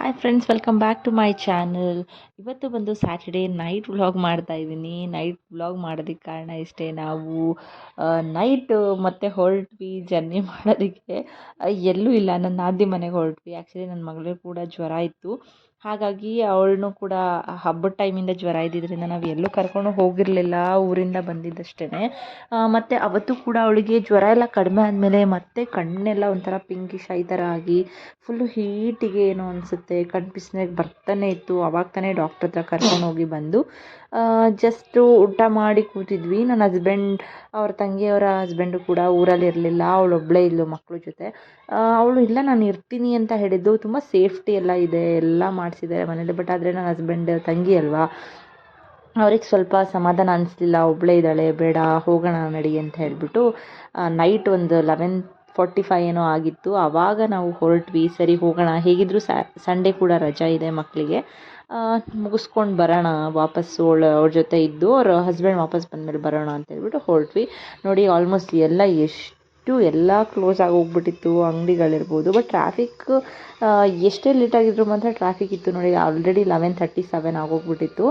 Hi friends welcome back to my channel ಇವತ್ತು ಬಂದು Saturday night vlog ಮಾಡ್ತಾ ಇದ್ದೀನಿ. ನೈಟ್ ವ್ಲಾಗ್ ಮಾಡೋದಕ್ಕೆ ಕಾರಣ ಇಷ್ಟೇ ನಾವು ನೈಟ್ ಮತ್ತೆ ಹೊರಟ್ವಿ ಜರ್ನಿ ಮಾಡೋದಕ್ಕೆ. ಎಲ್ಲೂ ಇಲ್ಲ. ನನ್ನ ನಾದಿ ಮನೆಗೆ ಹೊರಟ್ವಿ. ಆ್ಯಕ್ಚುಲಿ ನನ್ನ ಮಗಳಿಗೆ ಕೂಡ ಜ್ವರ ಇತ್ತು. ಹಾಗಾಗಿ ಅವಳನ್ನು ಕೂಡ ಹಬ್ಬದ ಟೈಮಿಂದ ಜ್ವರ ಇದ್ದಿದ್ದರಿಂದ ನಾವು ಎಲ್ಲೂ ಕರ್ಕೊಂಡು ಹೋಗಿರಲಿಲ್ಲ, ಊರಿಂದ ಬಂದಿದ್ದಷ್ಟೇ ಮತ್ತು ಅವತ್ತು ಕೂಡ ಅವಳಿಗೆ ಜ್ವರ ಎಲ್ಲ ಕಡಿಮೆ ಆದಮೇಲೆ ಮತ್ತೆ ಕಣ್ಣೆಲ್ಲ ಒಂಥರ ಪಿಂಕಿಶ್ ಈ ಥರ ಆಗಿ ಫುಲ್ಲು ಹೀಟಿಗೆ ಏನೋ ಅನಿಸುತ್ತೆ ಕಣ್ಣು ಬಿಸಿನಾಗೆ ಬರ್ತಾನೆ ಇತ್ತು, ಅವಾಗ ತಾನೇ ಡಾಕ್ಟ್ರ್ ಹತ್ರ ಕರ್ಕೊಂಡು ಹೋಗಿ ಬಂದು ಜಸ್ಟು ಊಟ ಮಾಡಿ ಕೂತಿದ್ವಿ. ನನ್ನ ಹಸ್ಬೆಂಡ್ ಅವ್ರ ತಂಗಿಯವರ ಹಸ್ಬೆಂಡು ಕೂಡ ಊರಲ್ಲಿ ಇರಲಿಲ್ಲ ಅವಳು ಒಬ್ಬಳೇ ಇಲ್ಲು ಮಕ್ಕಳು ಜೊತೆ ಅವಳು ಇಲ್ಲ, ನಾನು ಇರ್ತೀನಿ ಅಂತ ಹೇಳಿದ್ದು, ತುಂಬ ಸೇಫ್ಟಿ ಎಲ್ಲ ಇದೆ, ಎಲ್ಲ ಮಾಡಿಸಿದ್ದಾರೆ ಮನೇಲಿ. ಬಟ್ ಆದರೆ ನನ್ನ ಹಸ್ಬೆಂಡ್ ತಂಗಿ ಅಲ್ವಾ? ಅವ್ರಿಗೆ ಸ್ವಲ್ಪ ಸಮಾಧಾನ ಅನಿಸ್ಲಿಲ್ಲ. ಒಬ್ಬಳೇ ಇದ್ದಾಳೆ. ಬೇಡ, ಹೋಗೋಣ ನಡಿ ಅಂತ ಹೇಳಿಬಿಟ್ಟು ನೈಟ್ ಒಂದು ಲೆವೆನ್ ಫಾರ್ಟಿ ಫೈ ಏನೋ ಆಗಿತ್ತು. ಆವಾಗ ನಾವು ಹೊರಟ್ವಿ. ಸರಿ, ಹೋಗೋಣ. ಹೇಗಿದ್ದರೂ ಸಂಡೇ ಕೂಡ ರಜಾ ಇದೆ ಮಕ್ಕಳಿಗೆ ಮುಗಿಸ್ಕೊಂಡು ಬರೋಣ. ವಾಪಸ್ಸು ಅವಳ, ಅವ್ರ ಜೊತೆ ಇದ್ದು, ಅವ್ರ ಹಸ್ಬೆಂಡ್ ವಾಪಸ್ ಬಂದಮೇಲೆ ಬರೋಣ ಅಂತ ಹೇಳ್ಬಿಟ್ಟು ಹೊರಟ್ವಿ. ನೋಡಿ ಆಲ್ಮೋಸ್ಟ್ ಎಲ್ಲ ಎಷ್ಟು ಎಲ್ಲ ಕ್ಲೋಸ್ ಆಗಿ ಹೋಗ್ಬಿಟ್ಟಿತ್ತು, ಅಂಗಡಿಗಳಿರ್ಬೋದು. ಬಟ್ ಟ್ರಾಫಿಕ್ ಎಷ್ಟೇ ಲೇಟ್ ಆಗಿದ್ರು ಮಾತ್ರ ಟ್ರಾಫಿಕ್ ಇತ್ತು ನೋಡಿ. ಆಲ್ರೆಡಿ ಲೆವೆನ್ ತರ್ಟಿ ಸೆವೆನ್ ಆಗೋಗ್ಬಿಟ್ಟಿತ್ತು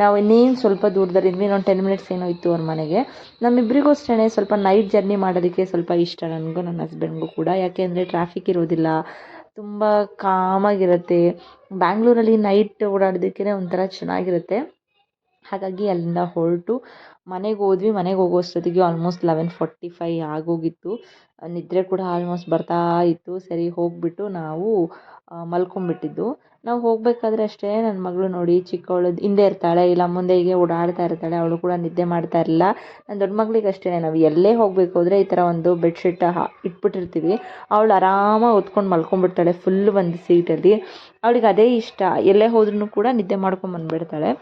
ನಾವು ಇನ್ನೇನು ಸ್ವಲ್ಪ ದೂರದಲ್ಲಿ ಇನ್ನೊಂದು ಟೆನ್ ಮಿನಿಟ್ಸ್ ಏನೋ ಇತ್ತು ಅವ್ರ ಮನೆಗೆ. ನಮ್ಮಿಬ್ಬರಿಗೂ ಅಷ್ಟೇ ಸ್ವಲ್ಪ ನೈಟ್ ಜರ್ನಿ ಮಾಡೋದಕ್ಕೆ ಸ್ವಲ್ಪ ಇಷ್ಟ ನನಗೂ ನನ್ನ ಹಸ್ಬೆಂಡ್ಗೂ ಕೂಡ. ಯಾಕೆ ಅಂದರೆ ಟ್ರಾಫಿಕ್ ಇರೋದಿಲ್ಲ. ತುಂಬ ಕಾಮಾಗಿರುತ್ತೆ ಬ್ಯಾಂಗ್ಳೂರಲ್ಲಿ ನೈಟ್ ಓಡಾಡೋದಕ್ಕೇ ಒಂಥರ ಚೆನ್ನಾಗಿರುತ್ತೆ. ಹಾಗಾಗಿ ಅಲ್ಲಿಂದ ಹೊರಟು ಮನೆಗೆ ಹೋದ್ವಿ. ಮನೆಗೆ ಹೋಗೋ ಅಷ್ಟೊತ್ತಿಗೆ ಆಲ್ಮೋಸ್ಟ್ ಲೆವೆನ್ ಫಾರ್ಟಿ ಫೈ ಆಗೋಗಿತ್ತು. ನಿದ್ರೆ ಕೂಡ ಆಲ್ಮೋಸ್ಟ್ ಬರ್ತಾ ಇತ್ತು. ಸರಿ, ಹೋಗಿಬಿಟ್ಟು ನಾವು ಮಲ್ಕೊಂಬಿಟ್ಟಿದ್ದು ನಾವು ಹೋಗಬೇಕಾದ್ರೆ ಅಷ್ಟೇ ನನ್ನ ಮಗಳು ನೋಡಿ, ಚಿಕ್ಕವಳು ಹಿಂದೆ ಇರ್ತಾಳೆ, ಇಲ್ಲ ಮುಂದೆ ಹೀಗೆ ಓಡಾಡ್ತಾ ಇರ್ತಾಳೆ, ಅವಳು ಕೂಡ ನಿದ್ದೆ ಮಾಡ್ತಾ ಇರಲಿಲ್ಲ. ನನ್ನ ದೊಡ್ಡ ಮಗಳಿಗೆ ಅಷ್ಟೇ, ನಾವು ಎಲ್ಲೇ ಹೋಗಬೇಕು ಈ ಥರ ಒಂದು ಬೆಡ್ಶೀಟ್ ಹಾ, ಇಟ್ಬಿಟ್ಟಿರ್ತೀವಿ. ಅವಳು ಆರಾಮಾಗಿ ಹೊತ್ಕೊಂಡು ಮಲ್ಕೊಂಡ್ಬಿಡ್ತಾಳೆ ಫುಲ್ ಒಂದು ಸೀಟಲ್ಲಿ ಅವಳಿಗೆ ಅದೇ ಇಷ್ಟ. ಎಲ್ಲೇ ಹೋದ್ರೂ ಕೂಡ ನಿದ್ದೆ ಮಾಡ್ಕೊಂಡು ಬಂದುಬಿಡ್ತಾಳೆ.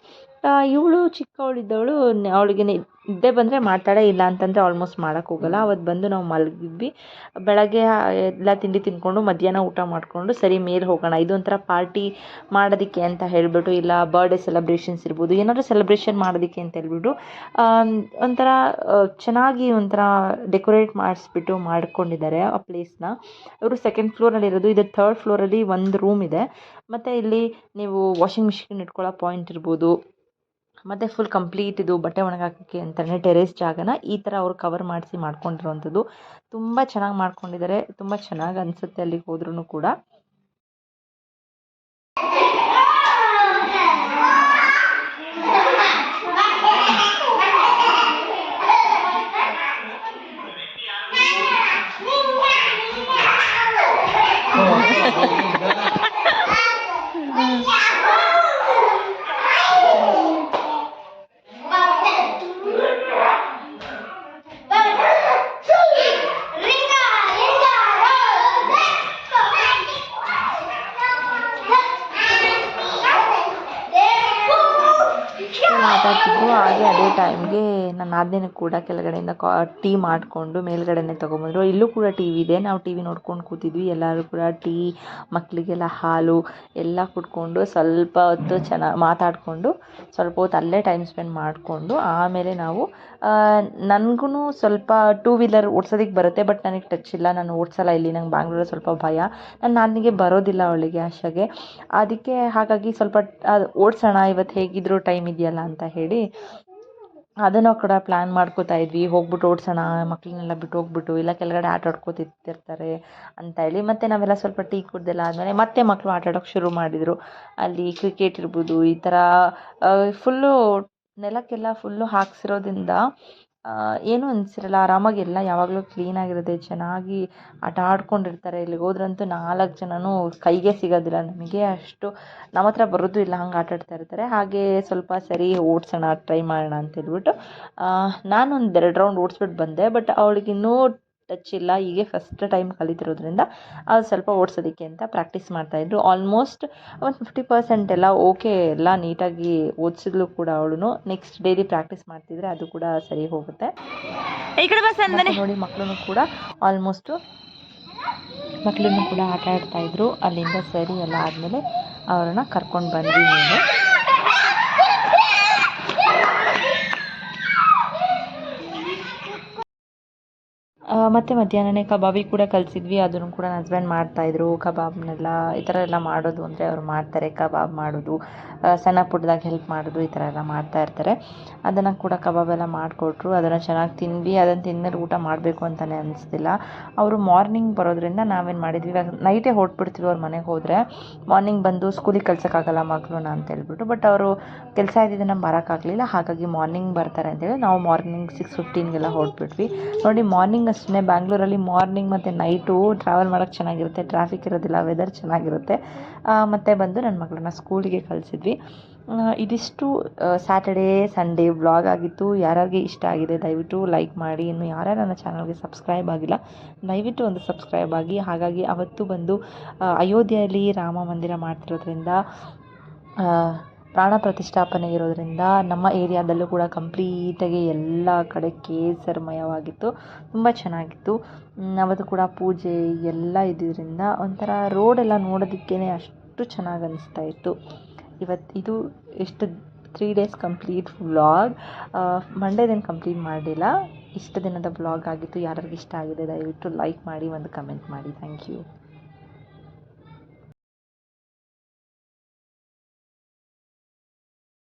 ಇವಳು ಚಿಕ್ಕವಳಿದ್ದವಳು ಅವಳಿಗೆ ನಿದ್ದೆ ಬಂದರೆ ಮಾಡ್ತಾಳೆ ಇಲ್ಲ ಅಂತಂದರೆ ಆಲ್ಮೋಸ್ಟ್ ಮಾಡೋಕ್ಕೆ ಹೋಗಲ್ಲ. ಅವತ್ತು ಬಂದು ನಾವು ಮಲಗಿದ್ವಿ. ಬೆಳಗ್ಗೆ ಎಲ್ಲ ತಿಂಡಿ ತಿಂದ್ಕೊಂಡು ಮಧ್ಯಾಹ್ನ ಊಟ ಮಾಡಿಕೊಂಡು ಸರಿ ಮೇಲೆ ಹೋಗೋಣ ಇದೊಂಥರ ಪಾರ್ಟಿ ಮಾಡೋದಕ್ಕೆ ಅಂತ ಹೇಳಿಬಿಟ್ಟು ಇಲ್ಲ ಬರ್ಡೇ ಸೆಲೆಬ್ರೇಷನ್ಸ್ ಇರ್ಬೋದು ಏನಾದರೂ ಸೆಲೆಬ್ರೇಷನ್ ಮಾಡೋದಕ್ಕೆ ಅಂತ ಹೇಳ್ಬಿಟ್ಟು ಒಂಥರ ಚೆನ್ನಾಗಿ ಒಂಥರ ಡೆಕೋರೇಟ್ ಮಾಡಿಸ್ಬಿಟ್ಟು ಮಾಡ್ಕೊಂಡಿದ್ದಾರೆ ಆ ಪ್ಲೇಸ್ನ ಅವರು ಸೆಕೆಂಡ್ ಫ್ಲೋರಲ್ಲಿ ಇರೋದು ಇದು ಥರ್ಡ್ ಫ್ಲೋರಲ್ಲಿ ಒಂದು ರೂಮ್ ಇದೆ. ಮತ್ತು ಇಲ್ಲಿ ನೀವು ವಾಷಿಂಗ್ ಮಿಷಿನ್ ಇಟ್ಕೊಳ್ಳೋ ಪಾಯಿಂಟ್ ಇರ್ಬೋದು. ಮತ್ತು ಫುಲ್ ಕಂಪ್ಲೀಟ್ ಇದು ಬಟ್ಟೆ ಒಣಗಾಕೋಕ್ಕೆ ಅಂತಲೇ ಟೆರೇಸ್ ಜಾಗನ ಈ ಥರ ಅವರು ಕವರ್ ಮಾಡಿಸಿ ಮಾಡ್ಕೊಂಡಿರುವಂಥದ್ದು. ತುಂಬ ಚೆನ್ನಾಗಿ ಮಾಡ್ಕೊಂಡಿದ್ದಾರೆ ತುಂಬ ಚೆನ್ನಾಗಿ ಅನಿಸುತ್ತೆ ಅಲ್ಲಿಗೆ ಹೋದ್ರೂ ಕೂಡ. ಟೈಮ್ಗೆ ನನ್ನ ನಾದಿನಿ ಕೂಡ ಕೆಳಗಡೆಯಿಂದ ಕಾ, ಟೀ ಮಾಡಿಕೊಂಡು ಮೇಲ್ಗಡೆನೇ ತೊಗೊಂಬಂದರು. ಇಲ್ಲೂ ಕೂಡ ಟಿ ವಿ ಇದೆ. ನಾವು ಟಿ ವಿ ನೋಡ್ಕೊಂಡು ಕೂತಿದ್ವಿ. ಎಲ್ಲರೂ ಕೂಡ ಟೀ ಮಕ್ಕಳಿಗೆಲ್ಲ ಹಾಲು ಎಲ್ಲ ಕುಡ್ಕೊಂಡು ಸ್ವಲ್ಪ ಹೊತ್ತು ಚೆನ್ನಾಗಿ ಮಾತಾಡಿಕೊಂಡು ಸ್ವಲ್ಪ ಹೊತ್ತು ಅಲ್ಲೇ ಟೈಮ್ ಸ್ಪೆಂಡ್ ಮಾಡಿಕೊಂಡು ಆಮೇಲೆ ನಾವು ನನಗೂ ಸ್ವಲ್ಪ ಟೂ ವೀಲರ್ ಓಡ್ಸೋದಕ್ಕೆ ಬರುತ್ತೆ, ಬಟ್ ನನಗೆ ಟಚ್ ಇಲ್ಲ. ನಾನು ಓಡಿಸಲ್ಲ ಇಲ್ಲಿ. ನಂಗೆ ಬ್ಯಾಂಗ್ಳೂರಲ್ಲಿ ಸ್ವಲ್ಪ ಭಯ. ನನ್ನ ನಾದಿನಿಗೆ ಬರೋದಿಲ್ಲ ಅವಳಿಗೆ ಆಶಾಗೆ. ಅದಕ್ಕೆ ಹಾಗಾಗಿ ಸ್ವಲ್ಪ, ಅದು ಓಡಿಸೋಣ ಇವತ್ತು ಹೇಗಿದ್ರು ಟೈಮ್ ಇದೆಯಲ್ಲ ಅಂತ ಹೇಳಿ ಅದನ್ನು ಕೂಡ ಪ್ಲ್ಯಾನ್ ಮಾಡ್ಕೋತಾ ಇದ್ವಿ. ಹೋಗ್ಬಿಟ್ಟು ಓಡಿಸೋಣ ಮಕ್ಕಳನ್ನೆಲ್ಲ ಬಿಟ್ಟು ಹೋಗ್ಬಿಟ್ಟು, ಇಲ್ಲ ಕೆಳಗಡೆ ಆಟ ಆಡ್ಕೋತಿರ್ತಾರೆ ಅಂತ ಹೇಳಿ. ಮತ್ತು ನಾವೆಲ್ಲ ಸ್ವಲ್ಪ ಟೀ ಕುಡ್ದೆಲ್ಲ ಆದಮೇಲೆ ಮತ್ತೆ ಮಕ್ಕಳು ಆಟ ಶುರು ಮಾಡಿದರು. ಅಲ್ಲಿ ಕ್ರಿಕೆಟ್ ಇರ್ಬೋದು, ಈ ಥರ ಫುಲ್ಲು ನೆಲಕ್ಕೆಲ್ಲ ಫುಲ್ಲು ಹಾಕ್ಸಿರೋದ್ರಿಂದ ಏನೂ ಅನಿಸಿರಲ್ಲ ಆರಾಮಾಗಿ ಎಲ್ಲ ಯಾವಾಗಲೂ ಕ್ಲೀನಾಗಿರುತ್ತೆ ಚೆನ್ನಾಗಿ ಆಟ ಆಡ್ಕೊಂಡಿರ್ತಾರೆ. ಇಲ್ಲಿಗೆ ಹೋದ್ರಂತೂ ನಾಲ್ಕು ಜನನೂ ಕೈಗೆ ಸಿಗೋದಿಲ್ಲ ನಮಗೆ. ಅಷ್ಟು ನಮ್ಮ ಹತ್ರ ಬರೋದು ಇಲ್ಲ, ಹಂಗೆ ಆಟ ಆಡ್ತಾ ಇರ್ತಾರೆ. ಹಾಗೆ ಸ್ವಲ್ಪ ಸರಿ ಓಡಿಸೋಣ ಟ್ರೈ ಮಾಡೋಣ ಅಂತ ಹೇಳ್ಬಿಟ್ಟು ನಾನು ಒಂದು ಎರಡು ರೌಂಡ್ ಓಡಿಸ್ಬಿಟ್ಟು ಬಂದೆ. ಬಟ್ ಅವಳಿಗಿನ್ನೂ ಟಚ್ ಇಲ್ಲ. ಹೀಗೆ ಫಸ್ಟ್ ಟೈಮ್ ಕಲಿತಿರೋದ್ರಿಂದ ಅದು ಸ್ವಲ್ಪ ಓಡಿಸೋದಕ್ಕೆ ಅಂತ ಪ್ರಾಕ್ಟೀಸ್ ಮಾಡ್ತಾಯಿದ್ರು ಆಲ್ಮೋಸ್ಟ್ ಒಂದು ಫಿಫ್ಟಿ ಪರ್ಸೆಂಟ್ ಎಲ್ಲ ಓಕೆ ಎಲ್ಲ ನೀಟಾಗಿ ಓದಿಸಿದ್ಲು ಕೂಡ ಅವಳು ನೆಕ್ಸ್ಟ್ ಡೈಲಿ ಪ್ರಾಕ್ಟೀಸ್ ಮಾಡ್ತಿದ್ರೆ ಅದು ಕೂಡ ಸರಿ ಹೋಗುತ್ತೆ. ನೋಡಿ ಮಕ್ಕಳು ಕೂಡ ಆಲ್ಮೋಸ್ಟು ಮಕ್ಕಳನ್ನು ಕೂಡ ಆಟ ಆಡ್ತಾಯಿದ್ರು ಅಲ್ಲಿಂದ ಸರಿ ಎಲ್ಲ ಆದಮೇಲೆ ಅವ್ರನ್ನ ಕರ್ಕೊಂಡು ಬಂದ್ವಿ ನೀವು ಮತ್ತು ಮಧ್ಯಾಹ್ನನೇ ಕಬಾಬಿ ಕೂಡ ಕಲಿಸಿದ್ವಿ. ಅದನ್ನು ಕೂಡ ನನ್ನ ಹಸ್ಬೆಂಡ್ ಮಾಡ್ತಾಯಿದ್ರು. ಕಬಾಬ್ನೆಲ್ಲ ಈ ಥರ ಎಲ್ಲ ಮಾಡೋದು ಅಂದರೆ ಅವ್ರು ಮಾಡ್ತಾರೆ. ಕಬಾಬ್ ಮಾಡೋದು ಸಣ್ಣ ಪುಟ್ಟದಾಗ ಹೆಲ್ಪ್ ಮಾಡೋದು ಈ ಥರ ಎಲ್ಲ ಮಾಡ್ತಾ ಇರ್ತಾರೆ. ಅದನ್ನು ಕೂಡ ಕಬಾಬ್ ಎಲ್ಲ ಮಾಡಿಕೊಟ್ರು. ಅದನ್ನು ಚೆನ್ನಾಗಿ ತಿಂದ್ವಿ. ಅದನ್ನು ತಿಂದಮೇಲೆ ಊಟ ಮಾಡಬೇಕು ಅಂತಲೇ ಅನಿಸ್ತಿಲ್ಲ. ಅವರು ಮಾರ್ನಿಂಗ್ ಬರೋದ್ರಿಂದ ನಾವೇನು ಮಾಡಿದ್ವಿ, ಇವಾಗ ನೈಟೇ ಹೊರಟ್ಬಿಡ್ತೀವಿ ಅವ್ರ ಮನೆಗೆ ಹೋದರೆ. ಮಾರ್ನಿಂಗ್ ಬಂದು ಸ್ಕೂಲಿಗೆ ಕಳ್ಸೋಕ್ಕಾಗಲ್ಲ ಮಕ್ಕಳನ್ನ ಅಂತ ಹೇಳ್ಬಿಟ್ಟು ಬಟ್ ಅವರು ಕೆಲಸ ಇದ್ದಿದ್ದನ್ನು ಬರೋಕ್ಕಾಗಲಿಲ್ಲ ಹಾಗಾಗಿ ಮಾರ್ನಿಂಗ್ ಬರ್ತಾರೆ ಅಂತೇಳಿ ನಾವು ಮಾರ್ನಿಂಗ್ ಸಿಕ್ಸ್ ಫಿಫ್ಟೀನ್ಗೆಲ್ಲ ಹೊರಟ್ಬಿಟ್ವಿ. ನೋಡಿ ಮಾರ್ನಿಂಗ್ ಅಷ್ಟೇ ಬ್ಯಾಂಗ್ಳೂರಲ್ಲಿ ಮಾರ್ನಿಂಗ್ ಮತ್ತು ನೈಟು ಟ್ರಾವೆಲ್ ಮಾಡೋಕ್ಕೆ ಚೆನ್ನಾಗಿರುತ್ತೆ ಟ್ರಾಫಿಕ್ ಇರೋದಿಲ್ಲ ವೆದರ್ ಚೆನ್ನಾಗಿರುತ್ತೆ. ಮತ್ತು ಬಂದು ನನ್ನ ಮಗಳನ್ನ ಸ್ಕೂಲಿಗೆ ಕಳಿಸಿದ್ವಿ. ಇದಿಷ್ಟು ಸ್ಯಾಟರ್ಡೇ ಸಂಡೇ ವ್ಲಾಗ್ ಆಗಿತ್ತು. ಯಾರ್ಯಾರಿಗೆ ಇಷ್ಟ ಆಗಿದೆ ದಯವಿಟ್ಟು ಲೈಕ್ ಮಾಡಿ. ಇನ್ನು ಯಾರ್ಯಾರು ನನ್ನ ಚಾನಲ್ಗೆ ಸಬ್ಸ್ಕ್ರೈಬ್ ಆಗಿಲ್ಲ, ದಯವಿಟ್ಟು ಒಂದು ಸಬ್ಸ್ಕ್ರೈಬ್ ಆಗಿ. ಹಾಗಾಗಿ ಅವತ್ತು ಬಂದು ಅಯೋಧ್ಯೆಯಲ್ಲಿ ರಾಮ ಮಂದಿರ ಮಾಡ್ತಿರೋದ್ರಿಂದ ಪ್ರಾಣ ಪ್ರತಿಷ್ಠಾಪನೆ ಇರೋದ್ರಿಂದ ನಮ್ಮ ಏರಿಯಾದಲ್ಲೂ ಕೂಡ ಕಂಪ್ಲೀಟಾಗಿ ಎಲ್ಲ ಕಡೆ ಕೇಸರಮಯವಾಗಿತ್ತು. ತುಂಬ ಚೆನ್ನಾಗಿತ್ತು. ಅವತ್ತು ಕೂಡ ಪೂಜೆ ಎಲ್ಲ ಇದ್ದಿದ್ದರಿಂದ ಒಂಥರ ರೋಡೆಲ್ಲ ನೋಡೋದಕ್ಕೇ ಅಷ್ಟು ಚೆನ್ನಾಗಿ ಅನಿಸ್ತಾ ಇತ್ತು. ಇವತ್ತು ಇದು ಎಷ್ಟು three days complete vlog Monday ದಿನ ಕಂಪ್ಲೀಟ್ ಮಾಡಿಲ್ಲ. ಇಷ್ಟು ದಿನದ ವ್ಲಾಗ್ ಆಗಿತ್ತು. ಯಾರಿಗೂ ಇಷ್ಟ ಆಗಿದೆ, ದಯವಿಟ್ಟು ಲೈಕ್ ಮಾಡಿ, ಒಂದು ಕಮೆಂಟ್ ಮಾಡಿ. Thank you